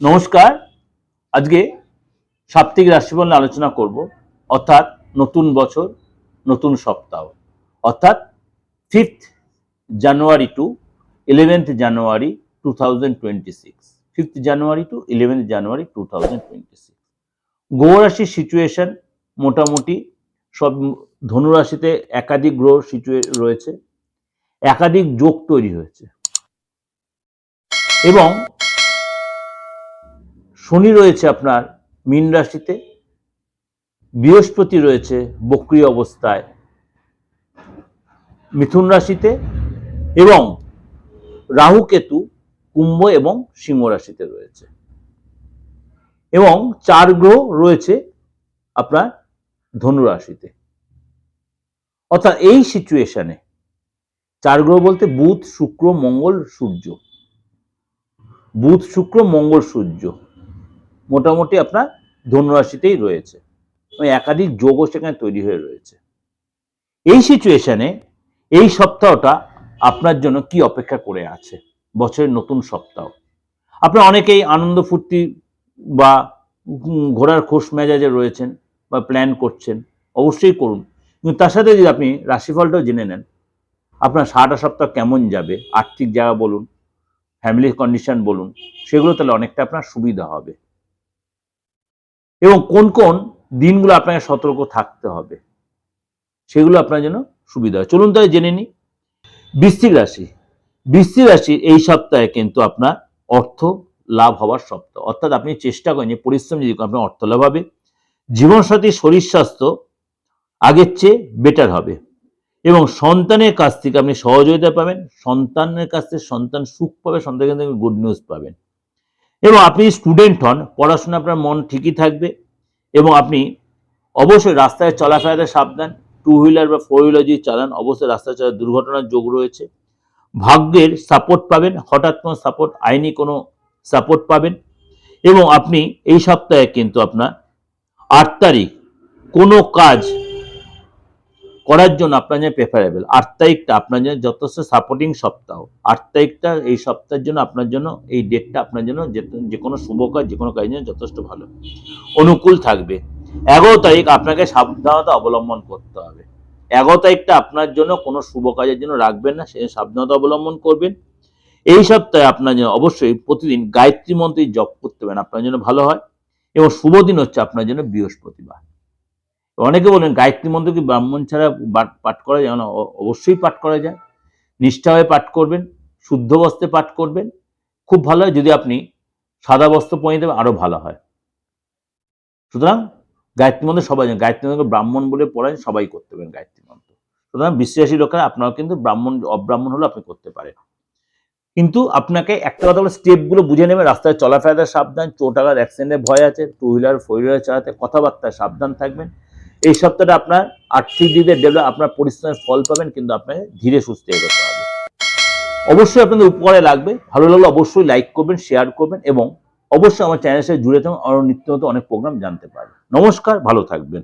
নমস্কার। আজকে সাপ্তাহিক রাশিফল নিয়ে আলোচনা করব, অর্থাৎ নতুন বছর, নতুন সপ্তাহ। অর্থাৎ fifth January to eleventh January two thousand twenty six January to eleventh January two thousand twenty six situation মোটামুটি সব ধনুরাশিতে একাধিক গ্রহ সিচুয়ে রয়েছে। একাধিক যোগ তৈরি হয়েছে। এবং শনি রয়েছে আপনার মীন রাশিতে, বৃহস্পতি রয়েছে বক্রিয় অবস্থায়, মিথুন রাশিতে এবং রাহু কেতু কুম্ভ এবং সিংহ রাশিতে রয়েছে। এবং চার গ্রহ রয়েছে আপনার ধনু রাশিতে। অর্থাৎ এই সিচুয়েশনে চার গ্রহ বলতে বুধ, শুক্র, মঙ্গল, সূর্য। বুধ, শুক্র, মঙ্গল, সূর্য। মোটামুটি আপনার ধনুরাশিতেই রয়েছে। একাধিক যোগও সেখানে তৈরি হয়ে রয়েছে। এই সিচুয়েশনে এই সপ্তাহটা আপনার জন্য কি অপেক্ষা করে আছে? বছরের নতুন সপ্তাহ। আপনার অনেকেই আনন্দ ফুর্তি বা ঘোরার খোশ মেজাজে রয়েছেন বা প্ল্যান করছেন, অবশ্যই করুন। কিন্তু তার সাথে যদি আপনি রাশিফলটাও জেনে নেন, আপনার সারাটা সপ্তাহ কেমন যাবে? আর্থিক জায়গা বলুন ফ্যামিলির কন্ডিশন বলুন, সেগুলো তাহলে অনেকটা আপনার সুবিধা হবে। এবং কোন কোন দিনগুলো আপনাকে সতর্ক থাকতে হবে, সেগুলো আপনার জন্য সুবিধা হয়। চলুন তাহলে জেনে নিই। বৃশ্চিক রাশি। বৃশ্চিক রাশি এই সপ্তাহে কিন্তু আপনার অর্থ লাভ হওয়ার সপ্তাহ। অর্থাৎ আপনি চেষ্টা করেন যে পরিশ্রম যদি আপনার অর্থ লাভ হবে। জীবনসাথী, শরীর স্বাস্থ্য আগের চেয়ে বেটার হবে। এবং সন্তানের কাছ থেকে আপনি সহযোগিতা পাবেন। সন্তানের কাছ থেকে সন্তান সুখ পাবে, সন্তানের কাছ থেকে গুড নিউজ পাবেন। এবং আপনি স্টুডেন্ট হন, পড়াশোনা আপনার মন ঠিকই থাকবে এবং আপনি অবশ্যই রাস্তায় চলাফেরাতে সাবধান টু হুইলার বা ফোর হুইলার যদি চালান, অবশ্যই রাস্তায় চলা দুর্ঘটনার যোগ রয়েছে। ভাগ্যের সাপোর্ট পাবেন, হঠাৎ কোনো সাপোর্ট আইনি কোনো সাপোর্ট পাবেন এবং আপনি এই সপ্তাহে কিন্তু আপনার আট তারিখ কোনো কাজ করার জন্য আপনার জন্য প্রেফারেবল আট তারিখটা আপনার জন্য যথেষ্ট সাপোর্টিং সপ্তাহ। আট তারিখটা এই সপ্তাহের জন্য আপনার জন্য, এই ডেটটা আপনার জন্য যে কোনো শুভ কাজ, যে কোনো কাজের জন্য যথেষ্ট ভালো। অনুকূল থাকবে। এগারো তারিখ আপনাকে সাবধানতা অবলম্বন করতে হবে। এগারো তারিখটা আপনার জন্য কোনো শুভ কাজের জন্য রাখবেন না সেই সাবধানতা অবলম্বন করবেন। এই সপ্তাহে আপনার জন্য অবশ্যই প্রতিদিন গায়ত্রী মন্ত্রী জপ করতে পারেন, আপনার জন্য ভালো হয়। এবং শুভ দিন হচ্ছে আপনার জন্য বৃহস্পতিবার। অনেকে বলেন গায়ত্রী মন্ত্র কি ব্রাহ্মণ ছাড়া পাঠ করা যায়? না অবশ্যই পাঠ করা যায়। নিষ্ঠা হয়ে পাঠ করবেন, শুদ্ধ বস্ত্রে পাঠ করবেন, খুব ভালো হয়। যদি আপনি সাদা বস্ত্র পরিয়ে দেবেন, আরও ভালো হয়। সুতরাং গায়ত্রী মন্ত্র সবাই জানেন গায়ত্রী মন্ত্র ব্রাহ্মণ বলে পড়েন সবাই করতে পারেন গায়ত্রী মন্ত্র সুতরাং বিশ্বাসী লোকেরা, আপনারাও কিন্তু ব্রাহ্মণ, অব্রাহ্মণ হলে আপনি করতে পারেন। কিন্তু আপনাকে একটা কথা বলে, স্টেপগুলো বুঝে নেবে রাস্তায় চলাফেরাতে সাবধান চোট আঘাত অ্যাক্সিডেন্টের ভয় আছে টু হুইলার ফোর হুইলার চালাতে কথাবার্তায় সাবধান থাকবেন। এই সপ্তাহটা আপনার আর্থিক দিকে ডেভেলপ আপনার পরিশ্রমের ফল পাবেন, কিন্তু আপনাকে ধীরে সুস্থে এগোতে হবে। অবশ্যই আপনাদের উপকারে লাগবে। ভালো লাগলে অবশ্যই লাইক করবেন শেয়ার করবেন এবং অবশ্যই আমার চ্যানেলের সাথে জুড়ে থাকুন। আরও নিত্য অনেক প্রোগ্রাম জানতে পারবেন। নমস্কার, ভালো থাকবেন।